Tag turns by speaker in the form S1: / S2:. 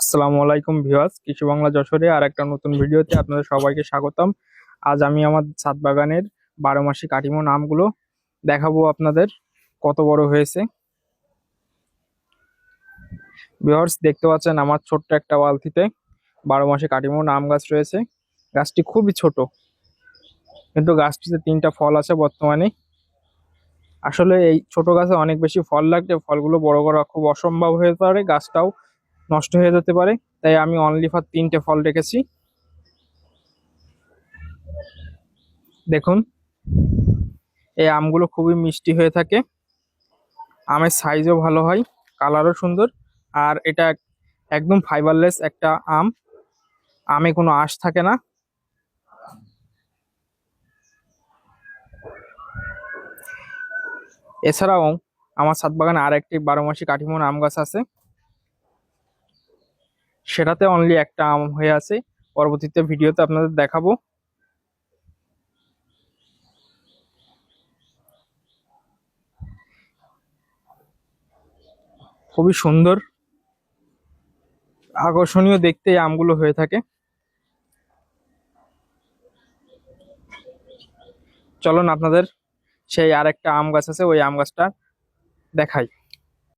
S1: আসসালামু আলাইকুম ভিউয়ার্স, কৃষি বাংলা যশোরে আর একটা নতুন ভিডিওতে আপনাদের সবাইকে স্বাগতম। আজ আমি আমার ছাদ বাগানের বারো মাসি কাটিমো নামগুলো দেখাবো আপনাদের, কত বড় হয়েছে। ভিউয়ার্স, দেখতে পাচ্ছেন আমার ছোট্ট একটা বালতিতে বারো মাসে কাটিমো নাম গাছ রয়েছে। গাছটি খুবই ছোট, কিন্তু গাছটিতে তিনটা ফল আছে বর্তমানে। আসলে এই ছোট গাছে অনেক বেশি ফল লাগলে ফলগুলো বড় করা খুব অসম্ভব হয়ে পারে গাছটাও নষ্ট হয়ে যেতে পারে, তাই আমি অনলি ফর তিনটে ফল রেখেছি। দেখুন, এই আমগুলো খুবই মিষ্টি হয়ে থাকে। আমের সাইজও ভালো হয় কালারও সুন্দর, আর এটা একদম ফাইবারলেস একটা আম। আমে কোনো আঁশ থাকে না। এছাড়াও আমার ছাদ বাগানে আর একটি বারো মাসি কাঠিমন আম গাছ আছে। সেটাতে অনলি একটা আম হয়ে আছে। পরবর্তীতে ভিডিওতে আপনাদের দেখাবো। খুবই সুন্দর, আকর্ষণীয় দেখতে এই আমগুলো হয়ে থাকে। চলুন আপনাদের সেই আরেকটা আম গাছ আছে, ওই আম গাছটা দেখাই।